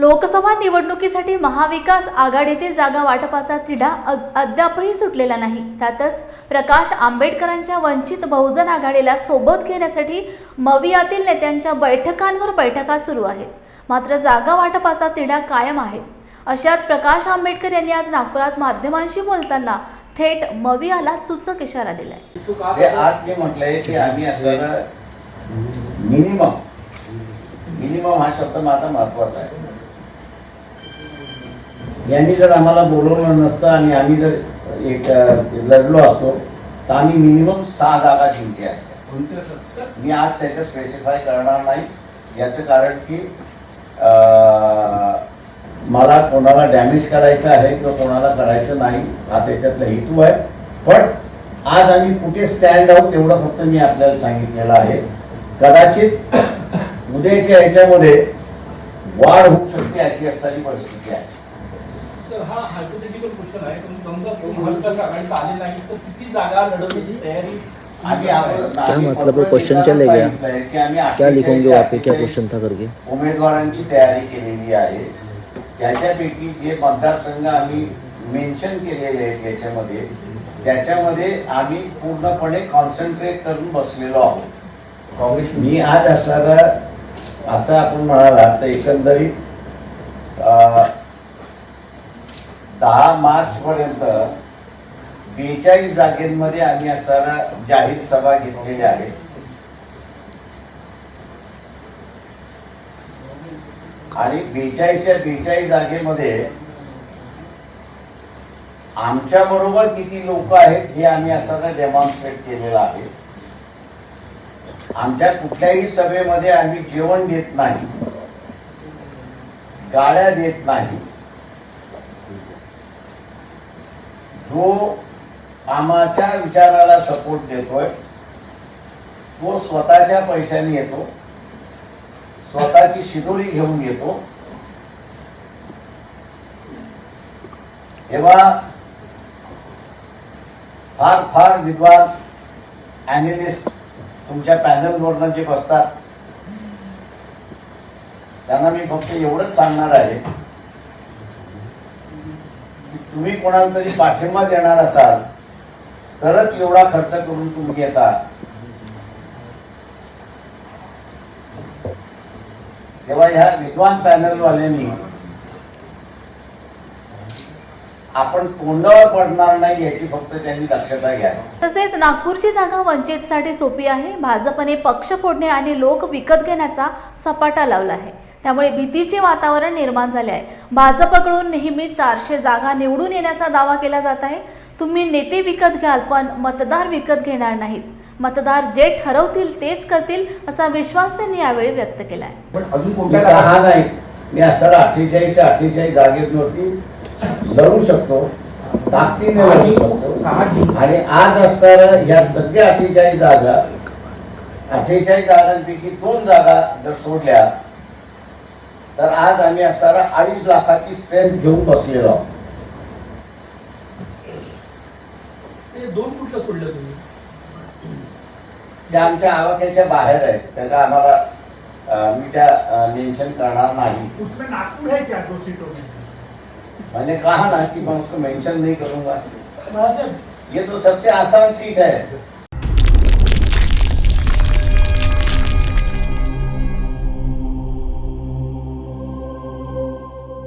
लोकसभा निवडणुकीसाठी महाविकास आघाडीतील जागा वाटपाचा तिढा अद्यापही सुटलेला नाही. त्यातच प्रकाश आंबेडकरांच्या वंचित बहुजन आघाडीला सोबत घेण्यासाठी मवियातील नेत्यांच्या बैठकांवर बैठका सुरू आहेत. मात्र जागा वाटपाचा तिढा कायम आहे. अशात प्रकाश आंबेडकर यांनी आज नागपुरात माध्यमांशी बोलताना थेट मवियाला सूचक इशारा दिलाय. म्हटलंय की आम्ही मिनिमम मिनिमम हा शब्द माझा महत्त्वाचा आहे. यांनी जर आम्हाला बोलवलं नसतं आणि आम्ही जर एक लढलो असतो तर आम्ही मिनिमम सहा जागा जिंकल्या असत्या. मी आज त्याचं स्पेसिफाय करणार नाही. याचं कारण की मला कोणाला डॅमेज करायचं आहे किंवा कोणाला करायचं नाही हा त्याच्यातला हेतू आहे. पण आज आम्ही कुठे स्टँड आहोत तेवढं फक्त मी आपल्याला सांगितलेलं आहे. कदाचित उद्याच्या ह्याच्यामध्ये वाढ होऊ शकते अशी असणारी परिस्थिती आहे. सर हा हायपोथेटिकल क्वेश्चन आहे. पण समजा नाही तर किती जागा लढवण्याची तयारी क्या मतलब है? क्वेश्चन की आम्ही क्या लिखोगे वहाँ पे क्या 48 क्वेश्चन था करके? उमेदवारांची तयारी केलेली आहे. त्याच्यापैकी जे मतदारसंघ आम्ही मेन्शन केलेले आहेत याच्यामध्ये त्याच्यामध्ये आम्ही पूर्णपणे कॉन्सन्ट्रेट करून बसलेलो आहोत. मी आज असणारा असं आपण म्हणाला तर एकंदरीत दहा मार्च पर्यंत बेचाळीस जागेमध्ये आम्ही असणारा जाहीर सभा घेतलेल्या आहेत आणि बेचाळीसच्या बेचाळीस जागेमध्ये आमच्या बरोबर किती लोक आहेत हे आम्ही असं डेमॉन्स्ट्रेट केलेलं आहे. आमच्या कुठल्याही सभेमध्ये आम्ही जेवण देत नाही. गाड्या देत नाही. जो आमाच्या विचाराला सपोर्ट देतोय तो स्वतःच्या पैशाने येतो स्वतःची शिदोरी घेऊन येतो. तेव्हा फार फार विद्वान अॅनालिस्ट तुमच्या पॅनलवरनं जे बसतात त्यांना मी फक्त एवढंच सांगणार आहे तुम्ही कोणाला तरी पाठिंबा देणार असाल तरच एवढा खर्च करून तुम्ही येता. तेव्हा ह्या विद्वान पॅनलवाल्यांनी आपण तोंडावर पडणार नाही याची फक्त त्यांनी दक्षता घ्या. तसेच नागपूरची जागा वंचितसाठी सोपी आहे. भाजपने पक्ष फोडणे आणि लोक विकत घेण्याचा सपाटा लावला आहे. त्यामुळे भीतीचे वातावरण निर्माण झाले आहे. भाजपकडून नेहमी चारशे जागा निवडून येण्याचा दावा केला जात आहे. तुम्ही नेते विकत घ्याल पण मतदार विकत घेणार नाहीत. मतदार जे ठरवतील तेच करतील असा विश्वास त्यांनी यावेळी व्यक्त केला आहे पण अजून मी कोणत्या सहा नाही. मी असताना अठ्ठेचाळीस अठ्ठेचाळीस जागेवरती लढू शकतो. ताकदीने लढू शकतो. आणि आज असताना या सगळ्या अठ्ठेचाळीस जागा अठ्ठेचाळीस जागांपैकी दोन जागा जर सोडल्या तर आज आम्ही असताना अडीच लाखाची स्ट्रेंथ घेऊन बसलेलो आहोत. दोन कुठलं सोडलं तुम्ही. त्या आमच्या आवाक्याच्या बाहेर आहेत. त्याला आम्हाला मी त्या मेन्शन करणार नाही. उसमें नागपुर है क्या? दो सीटों में. मैंने कहा ना कि मैं उसको मेंशन नहीं करूंगा। ये तो सबसे आसान सीट है।